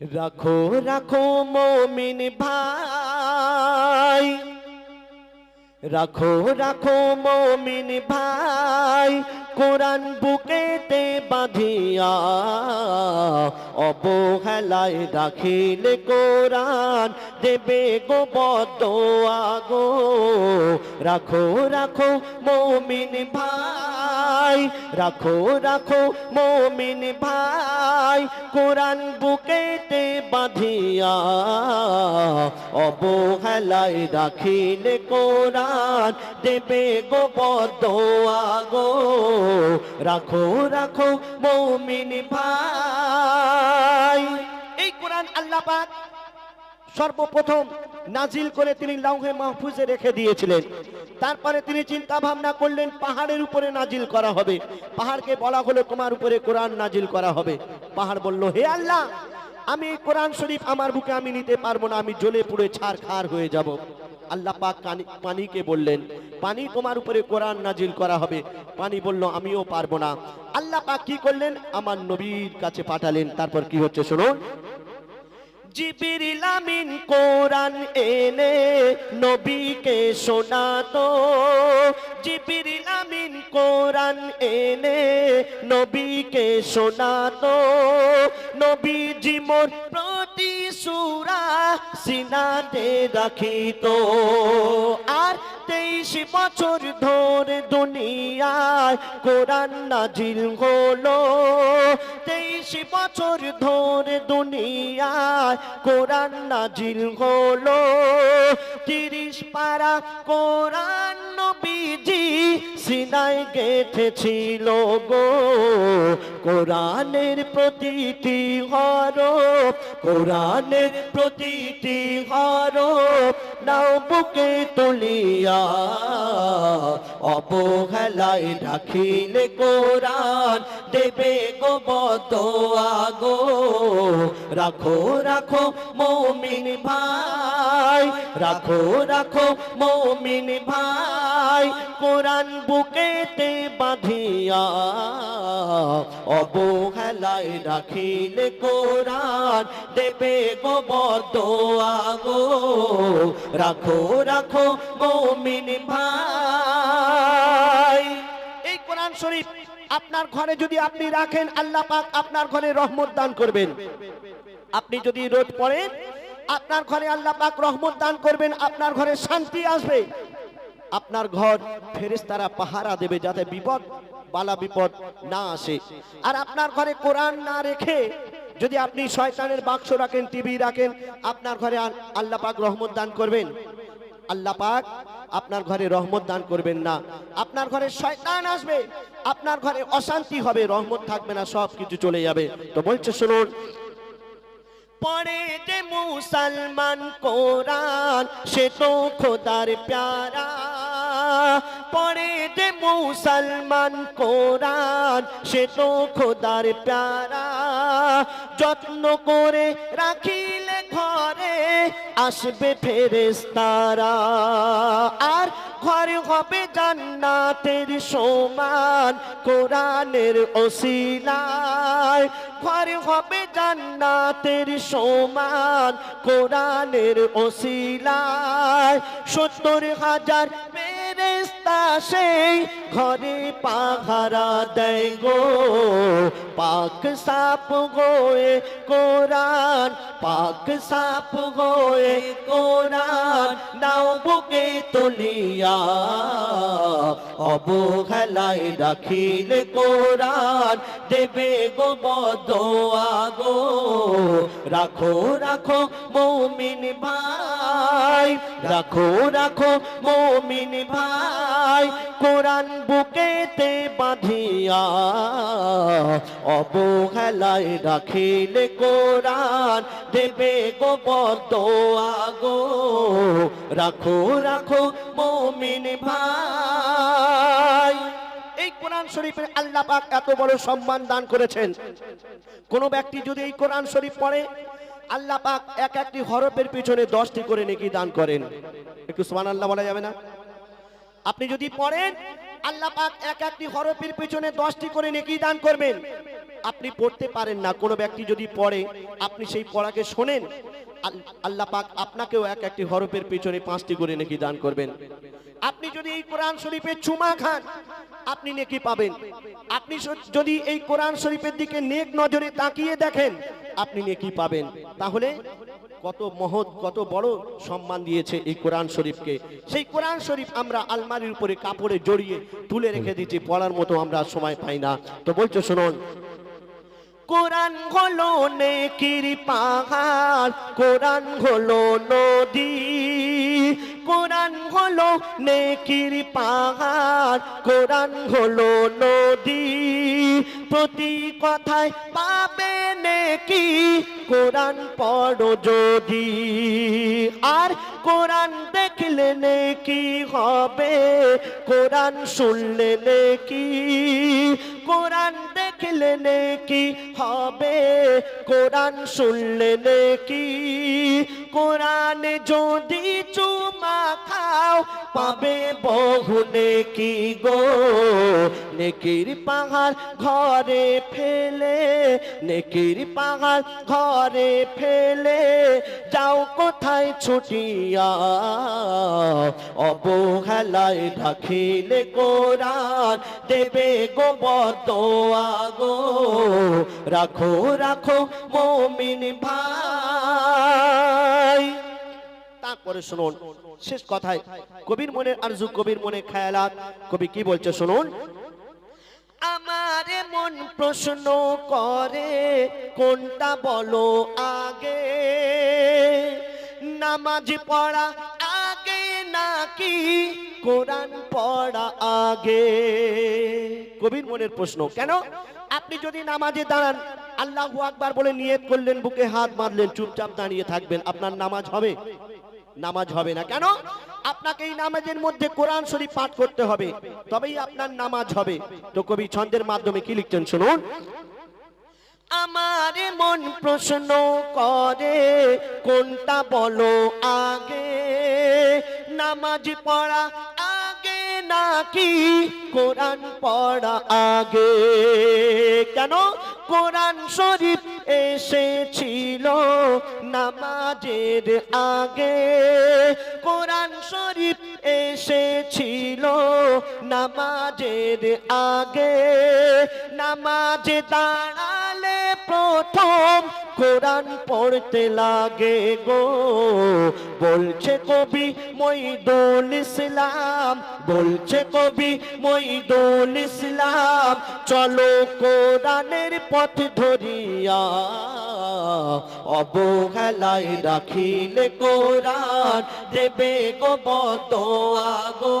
রাখো রাখো মমিন ভাই। রাখো রাখো মমিন ভাই, কোরআন বুকেতে বাঁধিয়া অবহেলায় রাখিলে কোরআন দেবে গো বদোয়া গো। রাখো রাখো মমিন ভাই। রাখো রাখো মমিন ভাই, কোরআন বুকেতে বাঁধিয়া অবহেলায় রাখিলে কোরআন দেবে গো গো রাখো রাখো মমিন ভাই। এই কোরআন আল্লাহ পাক সর্বপ্রথম নাজিল করে তিনি লাউহে মাহফুজে রেখে দিয়েছিলেন। তারপরে তিনি চিন্তা ভাবনা করলেন, পাহাড়ের উপরে নাজিল করা হবে। পাহাড়কে বলা হলো, তোমার উপরে কোরআন নাজিল করা হবে। পাহাড় বলল, হে আল্লাহ, আমি কোরআন শরীফ আমার বুকে আমি নিতে পারব না, আমি জ্বলে পুড়ে ছাড় খার হয়ে যাব। আল্লাহ পাক পানিকে বললেন, পানি তোমার উপরে কোরআন নাজিল করা হবে। পানি বলল, আমিও পারব না। আল্লাহ পাক কি করলেন? আমার নবীর কাছে পাঠালেন। তারপর কি হচ্ছে, শুনুন। জিবিরিল আমিন কোরআন এনে নবীকে শোনাতো। জিবিরিল আমিন কোরআন এনে নবীকে শোনাতো। নবীজি মোর প্রতি সুরা সিনাতে রাখিত। আর তেইশ বছর ধরে দুনিয়ায় কোরআন নাজিল হলো। তেইশ বছর ধরে দুনিয়ায় কোরআন নাজিল হলো। তিরিশ পারা কোরআন নবীজি সিনাই গেঁথেছিল গো। কোরআনের প্রতিটি হরফ, কোরআনের প্রতিটি হরফ নাও বুকে তুলিয়া অবহেলায় রাখিলে কোরআন। দেবে গো বদোয়া গো রাখো রাখো মমিন ভাই। রাখো রাখো মমিন ভাই। কোরআন বুকেতে বাঁধিয়া অবহেলায় রাখিলে কোরআন। দেবে গো বদোয়া গো রাখো রাখো মমিন ভাই। শরীফ, আপনার ঘরে যদি আপনি রাখেন, আল্লাহ পাক আপনার ঘরে রহমত দান করবেন। আপনি যদি রোদ পড়েন আপনার ঘরে আল্লাহ পাক রহমত দান করবেন, আপনার ঘরে শান্তি আসবে। আপনার ঘর ফেরেশতারা পাহারা দেবে যাতে বিপদ, বালা বিপদ না আসে। আর আপনার ঘরে কোরআন না রেখে যদি আপনি শয়তানের বাক্স রাখেন, টিভি রাখেন, আপনার ঘরে আল- আল্লাহ পাক রহমত দান করবেন। আল্লাহ পাক আপনার ঘরে রহমত দান করবেন না। আপনার ঘরে শয়তান আসবে, আপনার ঘরে অশান্তি হবে, রহমত থাকবে না, সব কিছু চলে যাবে। তো বলছে, শুনুন পড়ে যে মুসলমান কোরআন, সে তো খোদার প্যারা। পড়ে যে মুসলমান কোরআন, সে তো খোদার প্যারা। যত্ন করে রাখিলে আসবে ফেরেস্তারা আর ঘরে হবে জান্নাতের সমান কোরআনের ওসিলায়। ঘরে হবে জান্নাতের সমান কোরআনের ওসিলায়। সত্তর হাজার সেই ঘরে পাহারা দেয় গো। পাক সাপ গোয়ে কোরআন, পাক সাপ গোয়ে কোরআন, নাও বুকে তুলিয়া। অবহেলায় রাখিলে কোরআন, দেবে গো বদোয়া গো রাখো রাখো মৌমিন ভাই, রাখো রাখো মৌমিন ভাই। কোরআন বুকেতে বাঁধিয়া অবহেলায় রাখিলে কোরআন। দেবে গো বদোয়া গো রাখো রাখো মৌমিন ভাই। এই কোরআন শরীফের আল্লাহ পাক এত বড় সম্মান দান করেছেন। কোন ব্যক্তি যদি এই কোরআন শরীফ পড়ে, আল্লাহ পাক এক একটি হরফের পিছনে দশটি করে নেকি দান করেন। একটু সুবহানাল্লাহ বলা যাবে না? আপনি যদি পড়েন, আল্লাহ পাক এক একটি হরফের পেছনে দশটি করে নেকি দান করবেন। আপনি পড়তে পারেন না, কোনো ব্যক্তি যদি পড়ে, আপনি সেই পড়াকে শোনেন, আল- আল্লাহ পাক আপনাকেও এক একটি হরফের পেছনে পাঁচটি করে নেকি দান করবেন। আপনি যদি এই কোরআন শরীফে চুমা খান, আপনি নেকি পাবেন। আপনি যদি এই কোরআন শরীফের দিকে নেক নজরে তাকিয়ে দেখেন, আপনি নেকি পাবেন। তাহলে কত মহৎ, কত বড় সম্মান দিয়েছে এই কোরআন শরীফকে। সেই কোরআন শরীফ আমরা আলমারির উপরে কাপড়ে জড়িয়ে তুলে রেখে দিচ্ছি পড়ার মতো আমরা সময় পাই না। তো বলছো, শুনুন। কোরআন হলো নেকির পাহাড়, কোরআন হলো নদী কোরআন হলো নেকির পাহাড়, কোরআন হলো নদী। প্রতি কথায় পাবে নেকি, কোরআন পড়ো যদি। আর কোরআন দেখলে নেকি হবে, কোরআন শুনলে নেকি। কোরআন দেখলে নেকি হবে, কোরআন শুনলে নেকি। কোরআনে যদি চুমা খাও, পাবে বহু নেকি গো। নেকির পাহাড় ঘরে ফেলে, নেকির পাহাড় ঘরে ফেলে, যাও কোথায় ছুটিয়া। অবহেলায় রাখিলে কোরআন দেবে গো বদোয়া গো। রাখো রাখো মমিন ভাই। তারপরে শুনুন, শেষ কথায় কবির মনের আরজু, কবির মনে খেয়ালাত। কবি কি বলছে শুনুন? আমার মন প্রশ্ন করে, কোনটা বলো আগে? নামাজ পড়া আগে নাকি কোরআন পড়া আগে? কবির মনের প্রশ্ন, কেন? আপনি যদি নামাজে দাঁড়ান, আল্লাহু আকবার বলে নিয়ত করলেন, বুকে হাত মারলেন চুপচাপ দাঁড়িয়ে থাকবেন, আপনার নামাজ হবে। নামাজ হবে না কেন? আপনাকে এই নামাজের মধ্যে কোরআন শরীফ পাঠ করতে হবে, তবেই আপনার নামাজ হবে। তো কবি ছন্দের মাধ্যমে কি লিখছেন শুনুন? আমার মন প্রশ্ন করে, কোনটা বলো আগে? নামাজ পড়া নাকি কোরআন পড়া আগে? কেন? কোরআন শরীফ এসেছিল নামাজের আগে। কোরআন শরীফ এসেছিল নামাজের আগে। নামাজে দাঁড়ালে প্রথম কোরআন পড়তে লাগে গো। বলছে কবি মইদুল ইসলাম, বলছে কবি মইদুল ইসলাম, চলো কোরআনের পথ ধরিয়া অবহেলায় রাখিলে কোরআন দেবে গো বদোয়া গো।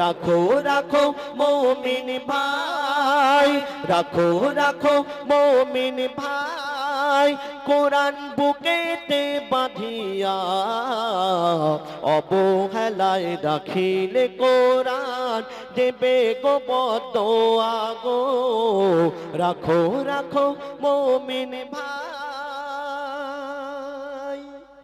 রাখো রাখো মমিন ভাই, রাখো রাখো মমিন ভাই। কোরআন বুকেতে বাঁধিয়া অবহেলায় রাখিলে কোরআন দেবে গো বত আগো রাখো রাখো মমিন ভাই।